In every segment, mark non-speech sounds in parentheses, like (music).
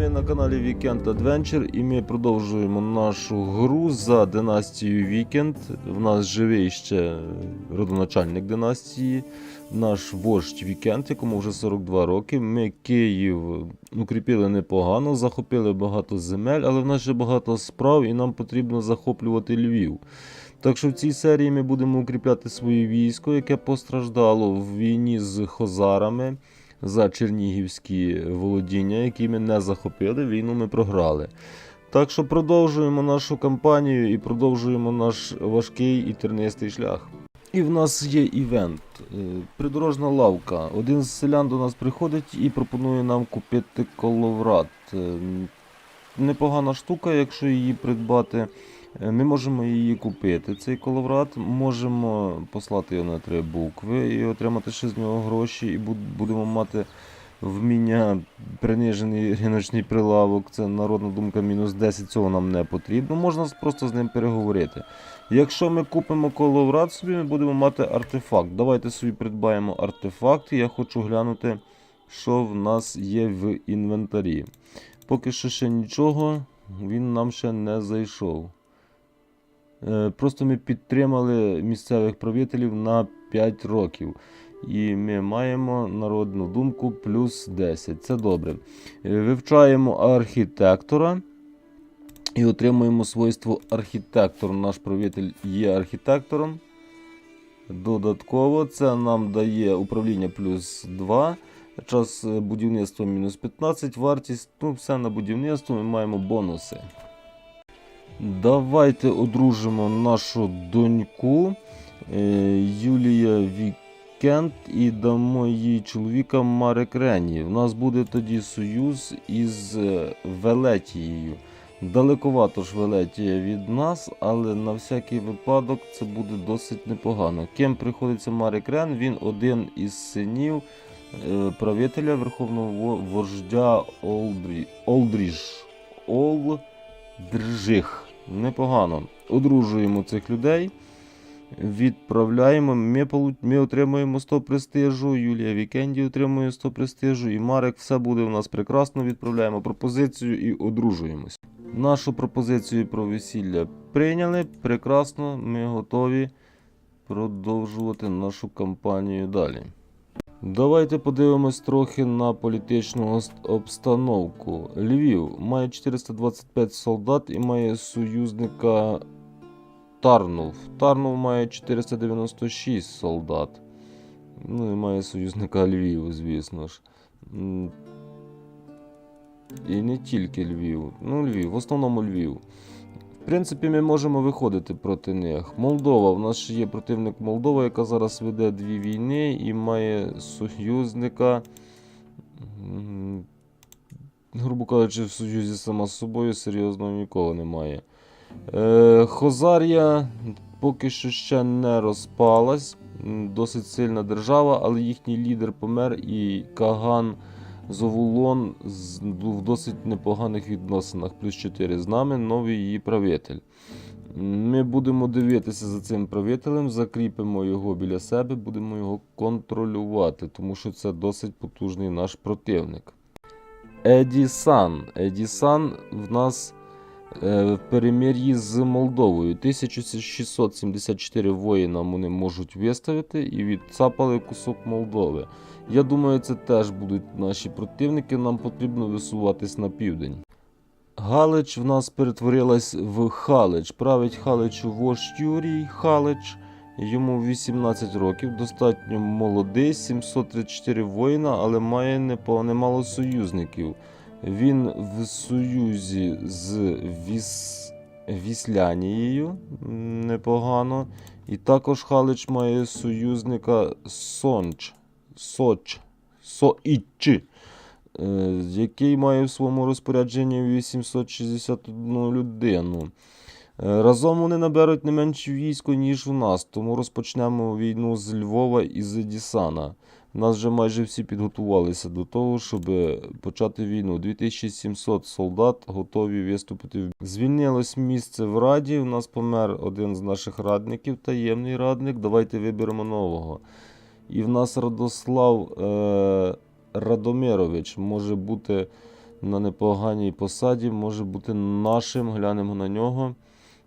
ми на каналі Weekend Adventure і ми продовжуємо нашу гру за династією Weekend. В нас живий ще родоначальник династії, наш вождь Weekend, якому вже 42 роки. Ми Київ укріпили непогано, захопили багато земель, але в нас ще багато справ і нам потрібно захоплювати Львів. Так що в цій серії ми будемо укріпляти своє військо, яке постраждало в війні з хозарами за чернігівські володіння, які ми не захопили. Війну ми програли. Так що продовжуємо нашу кампанію і продовжуємо наш важкий і тернистий шлях. І в нас є івент. е, Придорожна лавка. Один з селян до нас приходить і пропонує нам купити коловрат. Е, Непогана штука, якщо її придбати. Е, Ми можемо її купити. Цей коловрат можемо послати його на три букви і отримати ще з нього гроші, і будемо мати вміння принижений риночний прилавок. Це народна думка мінус 10, цього нам не потрібно. Можна просто з ним переговорити. Якщо ми купимо коловрат собі, ми будемо мати артефакт. Давайте собі придбаємо артефакт. Я хочу глянути, що в нас є в інвентарі. Поки що ще нічого, він нам ще не зайшов. Е, Просто ми підтримали місцевих правителів на 5 років. І ми маємо народну думку плюс 10. Це добре. Е, Вивчаємо архітектора і отримуємо свойство архітектор. Наш правитель є архітектором. Додатково це нам дає управління плюс 2. Час е, будівництва мінус 15, вартість, ну все на будівництво, ми маємо бонуси. Давайте одружимо нашу доньку е, Юлія Вікент і дамо їй чоловіка Марек Рені. У нас буде тоді союз із е, Велетією. Далековато ж Велетія від нас, але на всякий випадок це буде досить непогано. Ким приходиться Марек Рен? Він один із синів е, правителя Верховного вождя Олдрі... Олдріж. Олдржих. Непогано. Одружуємо цих людей. Відправляємо. Ми, ми отримуємо 100 престижу. Юлія Вікенді отримує 100 престижу. І Марек, все буде у нас прекрасно. Відправляємо пропозицію і одружуємось. Нашу пропозицію про весілля прийняли. Прекрасно. Ми готові продовжувати нашу кампанію далі. Давайте подивимось трохи на політичну обстановку. Львів має 425 солдат і має союзника Тарнув. Тарнув має 496 солдат. Ну і має союзника Львів, звісно ж. І не тільки Львів. Ну, Львів, в основному Львів. Принципі, ми можемо виходити проти них. Молдова. У нас ще є противник Молдова, яка зараз веде дві війни і має союзника. Грубо кажучи, в союзі сама з собою серйозно нікого немає. Е, Хозарія поки що ще не розпалась. Досить сильна держава, але їхній лідер помер і Каган Зовулон з- в досить непоганих відносинах. Плюс 4 з нами, новий її правитель. Ми будемо дивитися за цим правителем, закріпимо його біля себе, будемо його контролювати, тому що це досить потужний наш противник. Едісан. Едісан в нас е, в перемир'ї з Молдовою. 1674 воїна вони можуть виставити і відцапали кусок Молдови. Я думаю, це теж будуть наші противники. Нам потрібно висуватись на південь. Галич в нас перетворилась в Халич. Править Халичу вождь Юрій Халич. Йому 18 років, достатньо молодий, 734 воїна, але має немало союзників. Він в союзі з Віс... Віслянією непогано. І також Халич має союзника Сонч. Соч. Соіч. е, Який має в своєму розпорядженні 861 людину. Е, Разом вони наберуть не менше військо, ніж у нас, тому розпочнемо війну з Львова і з Дісана. Нас вже майже всі підготувалися до того, щоб почати війну. 2700 солдат готові виступити. Звільнилось місце в Раді. У нас помер один з наших радників, таємний радник. Давайте виберемо нового. І в нас Радослав е, Радомирович може бути на непоганій посаді, може бути нашим, глянемо на нього,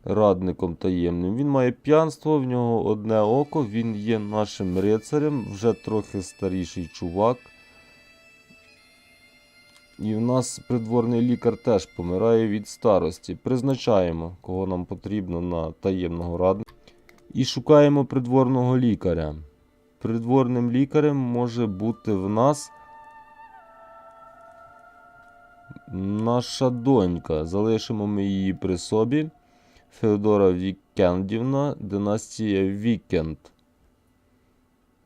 радником таємним. Він має п'янство, в нього одне око, він є нашим рицарем, вже трохи старіший чувак. І в нас придворний лікар теж помирає від старості. Призначаємо, кого нам потрібно на таємного радника. І шукаємо придворного лікаря. Придворним лікарем може бути в нас наша донька. Залишимо ми її при собі. Феодора Вікендівна, династія Вікенд.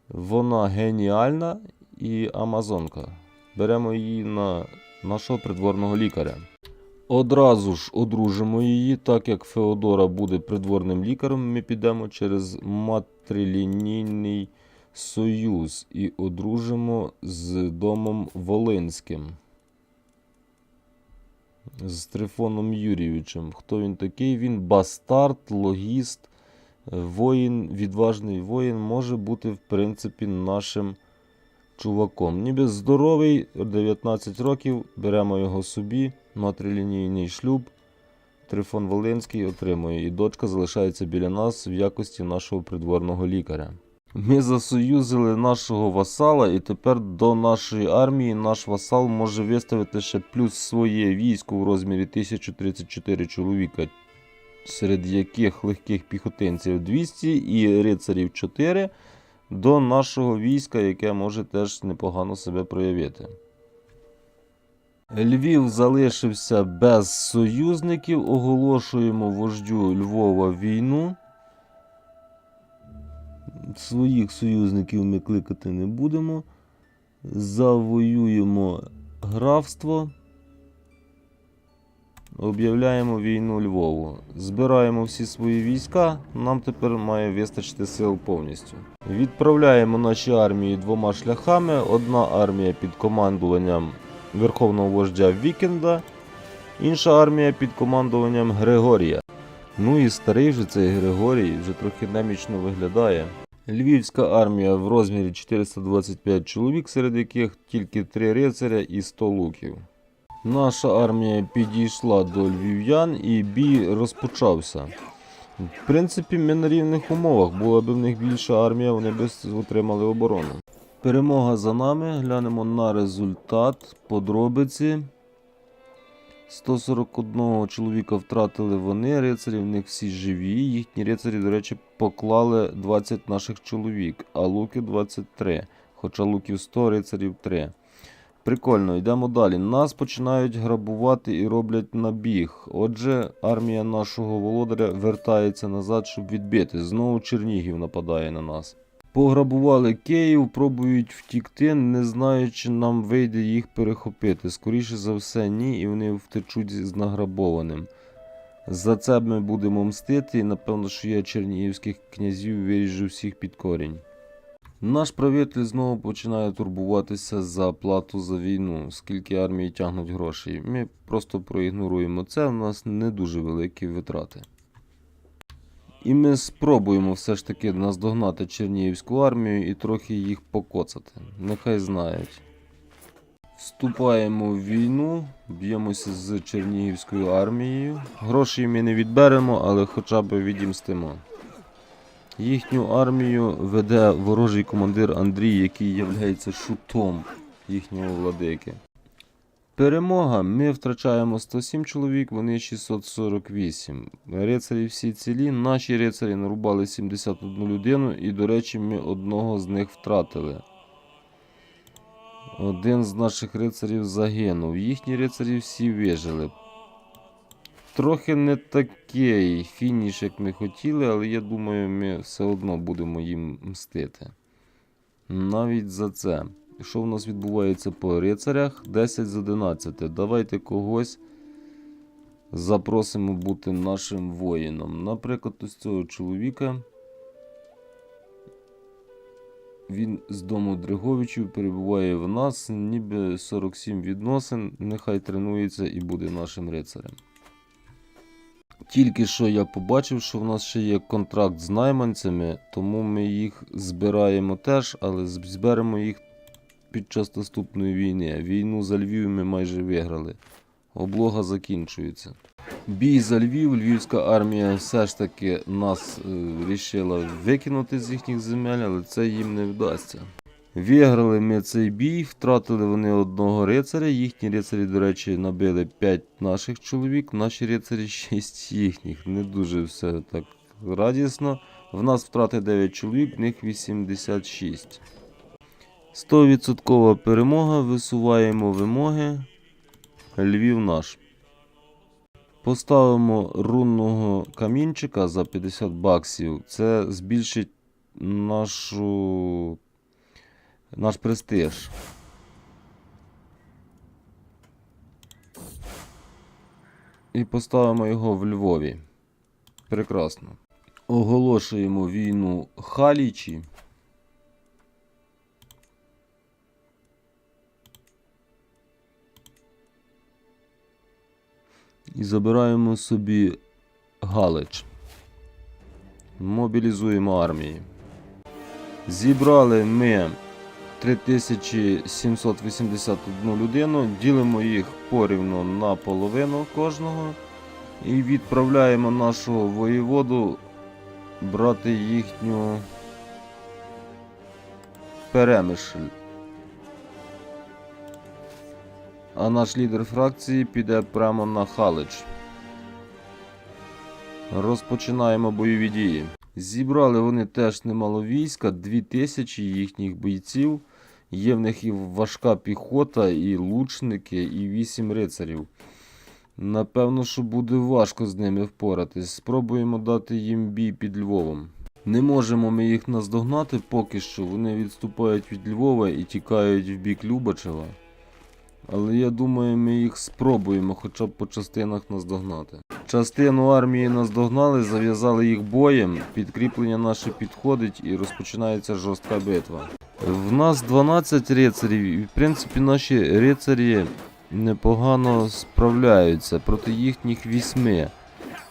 Вона геніальна і амазонка. Беремо її на нашого придворного лікаря. Одразу ж одружимо її, так як Феодора буде придворним лікарем, ми підемо через матрилінійний союз і одружимо з домом Волинським. З Трифоном Юрійовичем. Хто він такий? Він бастард, логіст, воїн, відважний воїн, може бути, в принципі, нашим чуваком. Ніби здоровий, 19 років, беремо його собі, матрилінійний шлюб. Трифон Волинський отримує, і дочка залишається біля нас в якості нашого придворного лікаря. Ми засоюзили нашого васала, і тепер до нашої армії наш васал може виставити ще плюс своє військо в розмірі 1034 чоловіка, серед яких легких піхотинців 200 і рицарів 4 до нашого війська, яке може теж непогано себе проявити. Львів залишився без союзників. Оголошуємо вождю Львова війну. Своїх союзників ми кликати не будемо. Завоюємо графство. Об'являємо війну Львову. Збираємо всі свої війська. Нам тепер має вистачити сил повністю. Відправляємо наші армії двома шляхами. Одна армія під командуванням верховного вождя Вікенда, інша армія під командуванням Григорія. Ну і старий вже цей Григорій вже трохи немічно виглядає. Львівська армія в розмірі 425 чоловік, серед яких тільки 3 рицаря і 100 луків. Наша армія підійшла до львів'ян і бій розпочався. В принципі, ми на рівних умовах. Була б в них більша армія, вони б отримали оборону. Перемога за нами. Глянемо на результат. Подробиці. 141 чоловіка втратили вони, рицарі в них всі живі. Їхні рицарі, до речі, поклали 20 наших чоловік, а луки 23. Хоча луків 100, рицарів 3. Прикольно, йдемо далі. Нас починають грабувати і роблять набіг. Отже, армія нашого володаря вертається назад, щоб відбити. Знову Чернігів нападає на нас. Пограбували Київ, пробують втікти, не знаючи, нам вийде їх перехопити. Скоріше за все, ні, і вони втечуть з награбованим. За це ми будемо мстити, і напевно, що я чернігівських князів виріжу всіх під корінь. Наш правитель знову починає турбуватися за плату за війну, скільки армії тягнуть грошей. Ми просто проігноруємо це, у нас не дуже великі витрати. І ми спробуємо все ж таки наздогнати Чернігівську армію і трохи їх покоцати. Нехай знають. Вступаємо в війну, б'ємося з Чернігівською армією. Грошей ми не відберемо, але хоча б відімстимо. Їхню армію веде ворожий командир Андрій, який є шутом їхнього владики. Перемога. Ми втрачаємо 107 чоловік, вони 648. Рицарі всі цілі. Наші рицарі нарубали 71 людину, і, до речі, ми одного з них втратили. Один з наших рицарів загинув. Їхні рицарі всі вижили. Трохи не такий фініш, як ми хотіли, але я думаю, ми все одно будемо їм мстити. Навіть за це. Що в нас відбувається по рицарях? 10 з 11. Давайте когось запросимо бути нашим воїном. Наприклад, ось цього чоловіка. Він з дому Дриговичів перебуває в нас, ніби 47 відносин. Нехай тренується і буде нашим рицарем. Тільки що я побачив, що в нас ще є контракт з найманцями, тому ми їх збираємо теж, але зберемо їх під час наступної війни. Війну за Львів ми майже виграли. Облога закінчується. Бій за Львів, львівська армія все ж таки нас е, рішила викинути з їхніх земель, але це їм не вдасться. Виграли ми цей бій, втратили вони одного рицаря. Їхні рицарі, до речі, набили 5 наших чоловік, наші рицарі (laughs) 6 їхніх. Не дуже все так радісно. В нас втрати 9 чоловік, в них 86. 100% перемога, висуваємо вимоги. Львів наш. Поставимо рунного камінчика за 50 баксів. Це збільшить нашу, наш престиж. І поставимо його в Львові. Прекрасно. Оголошуємо війну Халічі. І забираємо собі Галич. Мобілізуємо армії. Зібрали ми 3781 людину, ділимо їх порівну на половину кожного і відправляємо нашого воєводу брати їхню перемишль. А наш лідер фракції піде прямо на Халич. Розпочинаємо бойові дії. Зібрали вони теж немало війська, 2000 їхніх бойців. Є в них і важка піхота, і лучники, і 8 рицарів. Напевно, що буде важко з ними впоратись. Спробуємо дати їм бій під Львовом. Не можемо ми їх наздогнати поки що. Вони відступають від Львова і тікають в бік Любачева. Але я думаю, ми їх спробуємо хоча б по частинах наздогнати. Частину армії наздогнали, зав'язали їх боєм, підкріплення наше підходить і розпочинається жорстка битва. В нас 12 рицарів, і в принципі наші рицарі непогано справляються проти їхніх вісьми.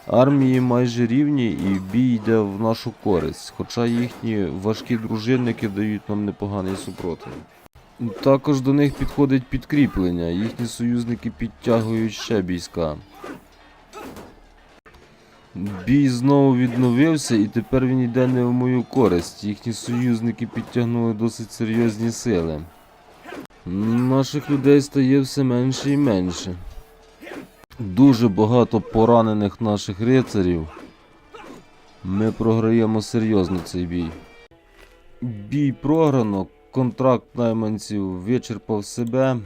Армії майже рівні і бій йде в нашу користь, хоча їхні важкі дружинники дають нам непоганий супротив. Також до них підходить підкріплення, їхні союзники підтягують ще війська. Бій знову відновився і тепер він йде не в мою користь. Їхні союзники підтягнули досить серйозні сили. Наших людей стає все менше і менше. Дуже багато поранених наших рицарів. Ми програємо серйозно цей бій. Бій програно, контракт найманців вичерпав себе.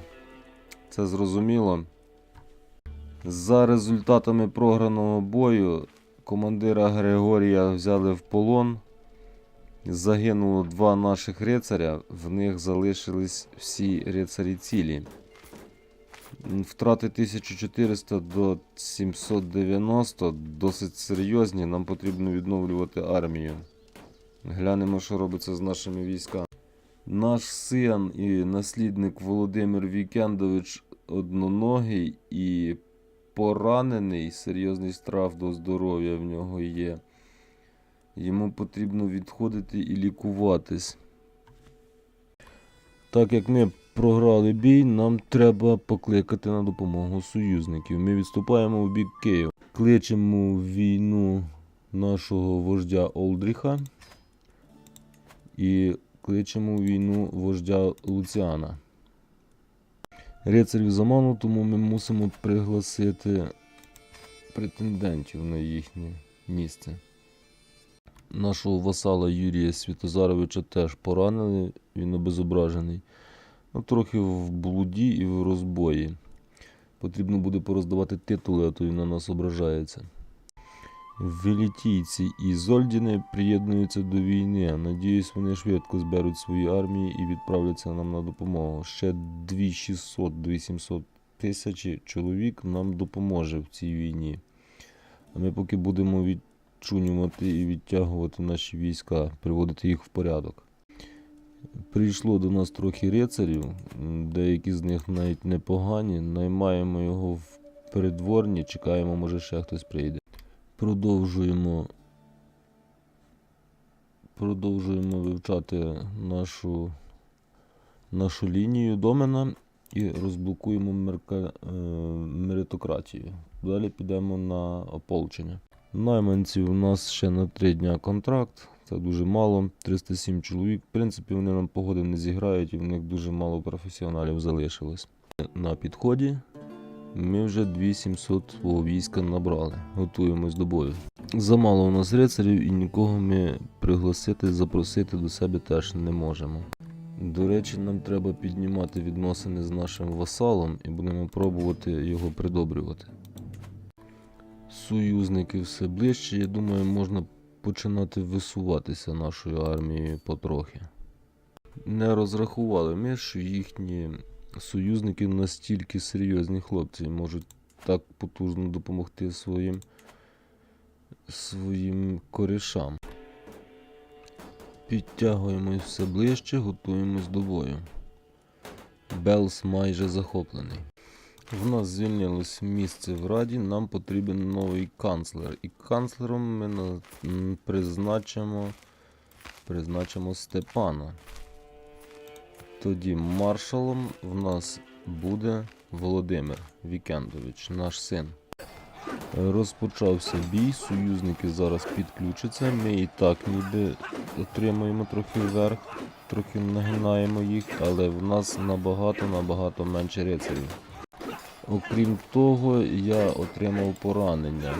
Це зрозуміло. За результатами програного бою командира Григорія взяли в полон. Загинуло два наших рицаря, в них залишились всі рицарі цілі. Втрати 1400 до 790 досить серйозні. Нам потрібно відновлювати армію. Глянемо, що робиться з нашими військами. Наш син і наслідник Володимир Вікендович одноногий і поранений, серйозний штраф до здоров'я в нього є. Йому потрібно відходити і лікуватись. Так як ми програли бій, нам треба покликати на допомогу союзників. Ми відступаємо в бік Києва. Кличемо в війну нашого вождя Олдріха і кличемо війну вождя Луціана. Рицарів заману, тому ми мусимо пригласити претендентів на їхнє місце. Нашого васала Юрія Святозаровича теж поранили, він обезображений. Ну, трохи в блуді і в розбої. Потрібно буде пороздавати титули, а то він на нас ображається. Велітійці і Зольдіни приєднуються до війни. Надіюсь, вони швидко зберуть свої армії і відправляться нам на допомогу. Ще 2600-2700 тисячі чоловік нам допоможе в цій війні. А ми поки будемо відчунювати і відтягувати наші війська, приводити їх в порядок. Прийшло до нас трохи рицарів, деякі з них навіть непогані. Наймаємо його в передворні, чекаємо, може ще хтось прийде. Продовжуємо. Продовжуємо вивчати нашу нашу лінію домена і розблокуємо мерка... е, меритократію. Далі підемо на ополчення. Найманців у нас ще на 3 дня контракт. Це дуже мало, 307 чоловік. В принципі, вони нам погоди не зіграють і в них дуже мало професіоналів залишилось. На підході ми вже 2700 свого війська набрали. Готуємось до бою. Замало у нас рицарів і нікого ми пригласити, запросити до себе теж не можемо. До речі, нам треба піднімати відносини з нашим васалом і будемо пробувати його придобрювати. Союзники все ближче, я думаю, можна починати висуватися нашою армією потрохи. Не розрахували ми, що їхні союзники настільки серйозні хлопці і можуть так потужно допомогти своїм, своїм корішам. Підтягуємось все ближче, готуємось до бою. Белс майже захоплений. В нас звільнилось місце в Раді, нам потрібен новий канцлер. І канцлером ми на- призначимо, призначимо Степана. Тоді маршалом в нас буде Володимир Вікендович, наш син. Розпочався бій, союзники зараз підключаться. Ми і так ніби отримуємо трохи вверх, трохи нагинаємо їх, але в нас набагато-набагато менше рицарів. Окрім того, я отримав поранення.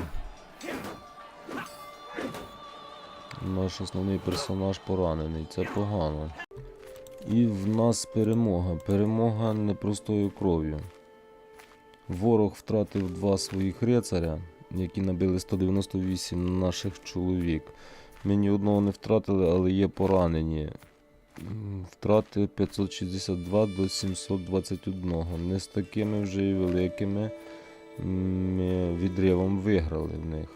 Наш основний персонаж поранений, це погано. І в нас перемога. Перемога непростою кров'ю. Ворог втратив два своїх рицаря, які набили 198 наших чоловік. Ми ні одного не втратили, але є поранені. Втрати 562 до 721. Не з такими вже і великими ми відривом виграли в них.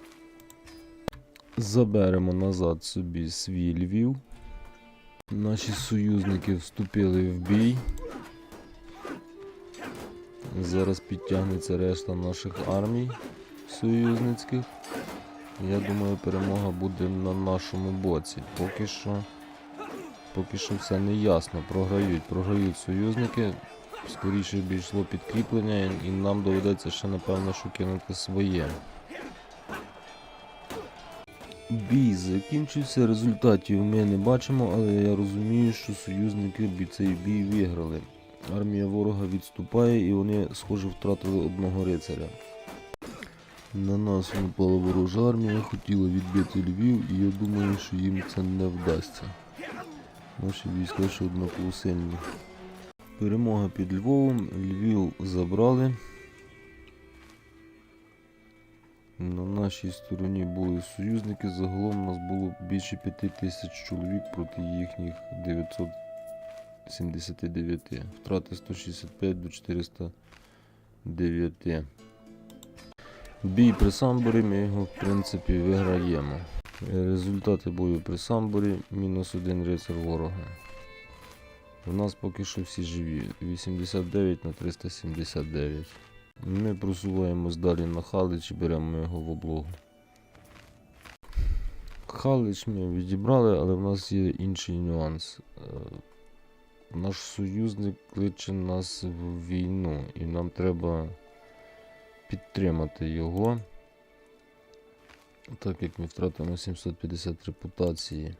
Заберемо назад собі свій Львів. Наші союзники вступили в бій. Зараз підтягнеться решта наших армій союзницьких. Я думаю, перемога буде на нашому боці. Поки що, поки що все не ясно. Програють, програють союзники. Скоріше б йшло підкріплення, і нам доведеться ще, напевно, що кинути своє. Бій закінчився, результатів ми не бачимо, але я розумію, що союзники цей бій виграли. Армія ворога відступає і вони, схоже, втратили одного рицаря. На нас напала ворожа армія, хотіла відбити Львів, і я думаю, що їм це не вдасться. Наші війська ще однаково сильні. Перемога під Львовом, Львів забрали. На нашій стороні були союзники. Загалом у нас було більше 5 тисяч чоловік проти їхніх 979. Втрати 165 до 409. Бій при самборі ми його в принципі виграємо. Результати бою при самборі мінус один рицар ворога. У нас поки що всі живі. 89 на 379. Ми просуваємось далі на Халич і беремо його в облогу. Халич ми відібрали, але в нас є інший нюанс. Е, Наш союзник кличе нас в війну, і нам треба підтримати його. Так як ми втратимо 750 репутації.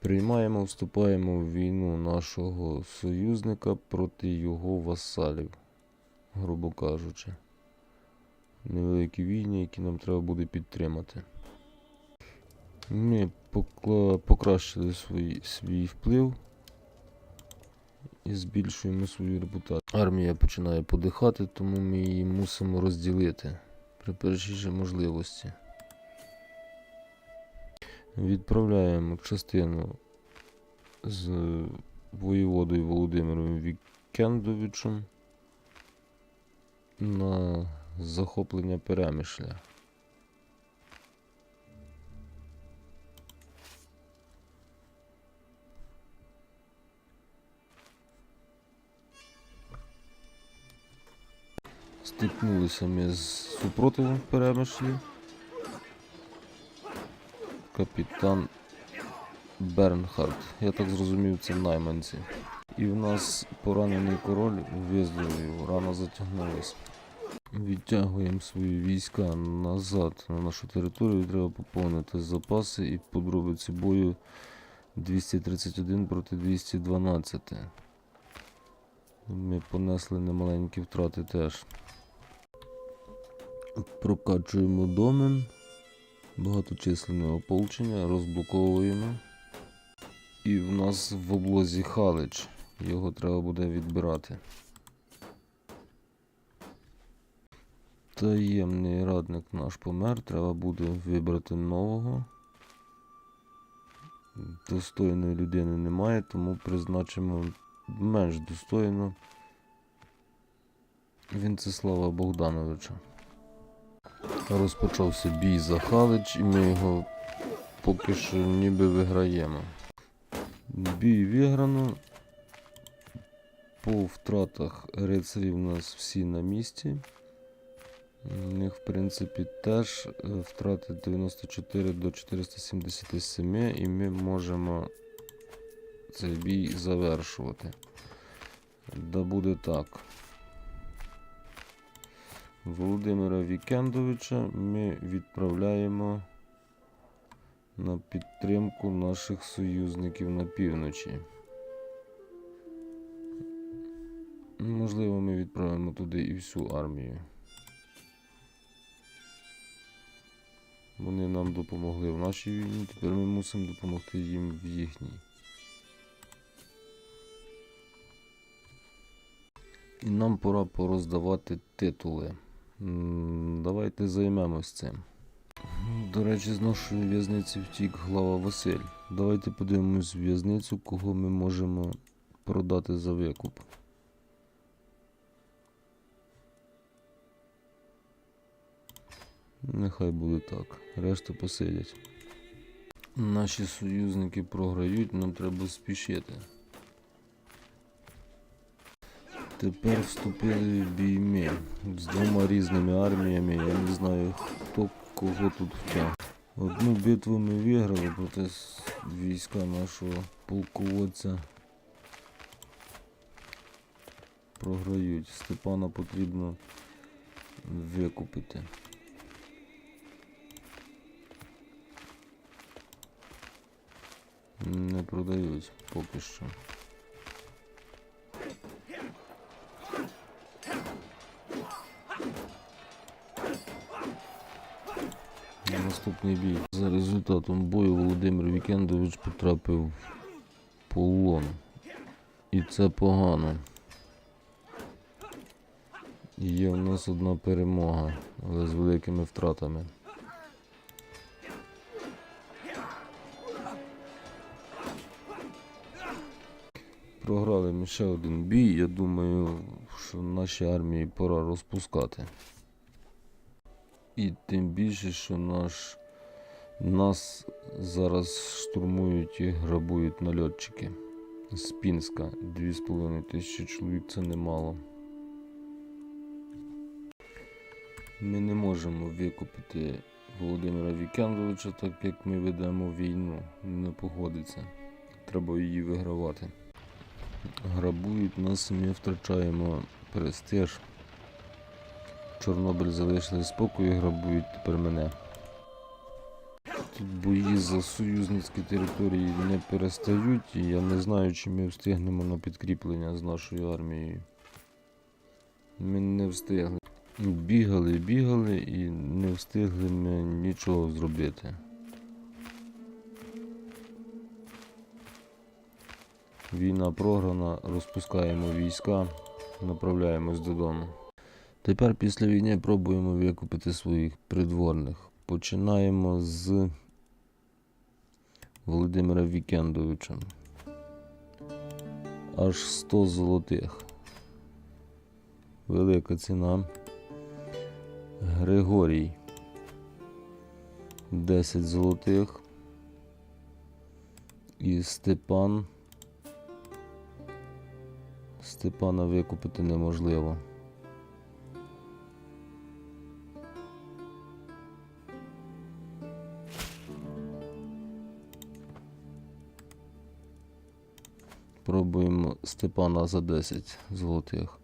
Приймаємо, вступаємо в війну нашого союзника проти його васалів грубо кажучи. Невеликі війни, які нам треба буде підтримати. Ми покращили свій, свій вплив і збільшуємо свою репутацію. Армія починає подихати, тому ми її мусимо розділити при першій можливості. Відправляємо частину з воєводою Володимиром Вікендовичем на захоплення перемишля. Стикнулися ми з супротивом перемишлі. Капітан Бернхард. Я так зрозумів, це найманці. І в нас поранений король виздоровів, рана затягнулась. Відтягуємо свої війська назад на нашу територію. Треба поповнити запаси і подробиці бою 231 проти 212. Ми понесли немаленькі втрати теж. Прокачуємо домен. Багаточисленне ополчення, розблоковуємо. І в нас в облозі Халич. Його треба буде відбирати. Таємний радник наш помер, треба буде вибрати нового. Достойної людини немає, тому призначимо менш достойно Вінцеслава Богдановича. Розпочався бій за Халич, і ми його поки що ніби виграємо. Бій виграно. По втратах рицарів у нас всі на місці. У них, в принципі, теж е, втрати 94 до 477, і ми можемо цей бій завершувати. Да буде так. Володимира Вікендовича ми відправляємо на підтримку наших союзників на півночі. Можливо, ми відправимо туди і всю армію. Вони нам допомогли в нашій війні, тепер ми мусимо допомогти їм в їхній. І нам пора пороздавати титули. Давайте займемось цим. До речі, з нашої в'язниці втік глава Василь. Давайте подивимось в'язницю, кого ми можемо продати за викуп. Нехай буде так. Решту посидять. Наші союзники програють, нам треба спішити. Тепер вступили в бій ми з двома різними арміями. Я не знаю, хто кого тут втяг. Одну битву ми виграли проти війська нашого полководця. Програють. Степана потрібно викупити. Не продають поки що. Наступний бій. За результатом бою Володимир Вікендович потрапив в полон. І це погано. Є в нас одна перемога, але з великими втратами. Програли ми ще один бій. Я думаю, що нашій армії пора розпускати. І тим більше, що наш, нас зараз штурмують і грабують нальотчики. З Пінська 2,5 тисячі чоловік це немало. Ми не можемо викупити Володимира Вікендовича, так як ми ведемо війну. Не погодиться. Треба її вигравати. Грабують нас, і ми втрачаємо престиж. Чорнобиль залишили спокою, грабують тепер мене. Тут бої за союзницькі території не перестають, і я не знаю, чи ми встигнемо на підкріплення з нашою армією. Ми не встигли. Бігали, бігали і не встигли ми нічого зробити. Війна програна, розпускаємо війська, направляємось додому. Тепер після війни пробуємо викупити своїх придворних. Починаємо з Володимира Вікендовича. Аж 100 золотих. Велика ціна. Григорій. 10 золотих. І Степан. Степана викупити неможливо. Спробуємо Степана за 10 золотих.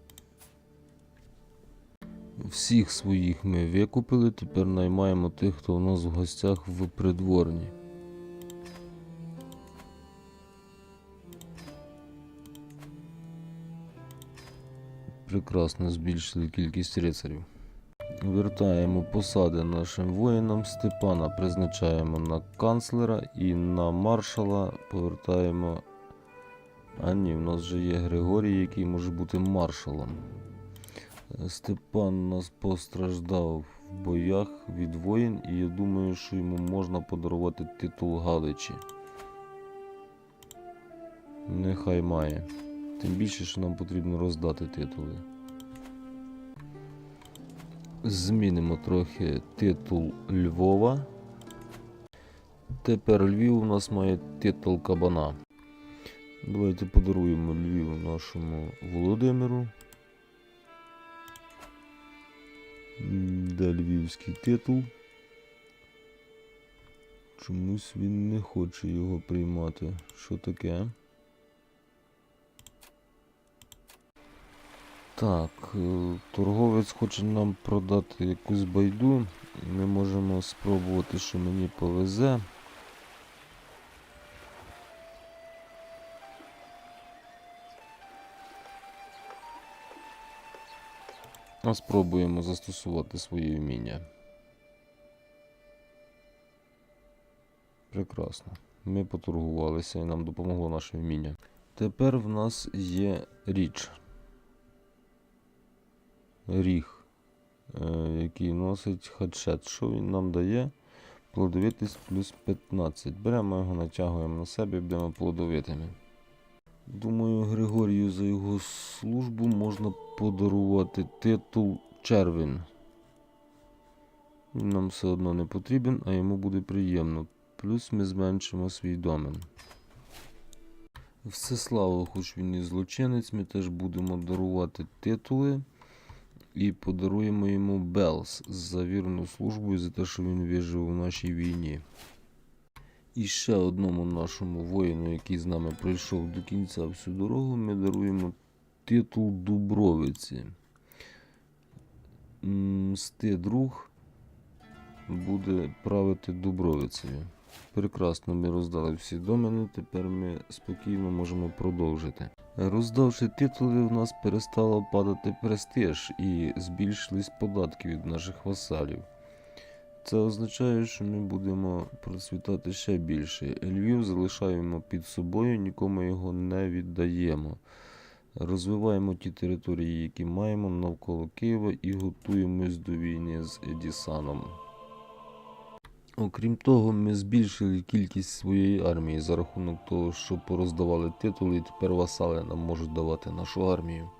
Всіх своїх ми викупили, тепер наймаємо тих, хто у нас в гостях в придворні. Прекрасно збільшили кількість рицарів. Вертаємо посади нашим воїнам. Степана призначаємо на канцлера і на маршала повертаємо. А ні, в нас вже є Григорій, який може бути маршалом. Степан нас постраждав в боях від воїн, і я думаю, що йому можна подарувати титул Галичі. Нехай має. Тим більше, що нам потрібно роздати титули. Змінимо трохи титул Львова. Тепер Львів у нас має титул кабана. Давайте подаруємо Львів нашому Володимиру. Де львівський титул? Чомусь він не хоче його приймати. Що таке? Так, е, торговець хоче нам продати якусь байду. Ми можемо спробувати, що мені повезе. А спробуємо застосувати свої вміння. Прекрасно. Ми поторгувалися і нам допомогло наше вміння. Тепер в нас є річ. Ріг, е, який носить хедшет. Що він нам дає? Плодовитість плюс 15. Беремо його, натягуємо на себе і будемо плодовитими. Думаю, Григорію за його службу можна подарувати титул Червін. Він нам все одно не потрібен, а йому буде приємно. Плюс ми зменшимо свій домен. Всеславу, хоч він і злочинець, ми теж будемо дарувати титули. І подаруємо йому Белс за вірну службу і за те, що він вижив у нашій війні. І ще одному нашому воїну, який з нами пройшов до кінця всю дорогу, ми даруємо титул Дубровиці. Мсти друг буде правити Дубровицею. Прекрасно, ми роздали всі домени, тепер ми спокійно можемо продовжити. Роздавши титули, в нас перестало падати престиж і збільшились податки від наших васалів. Це означає, що ми будемо процвітати ще більше. Львів залишаємо під собою, нікому його не віддаємо. Розвиваємо ті території, які маємо навколо Києва, і готуємось до війни з Едісаном. Окрім того, ми збільшили кількість своєї армії за рахунок того, що пороздавали титули, і тепер васали нам можуть давати нашу армію.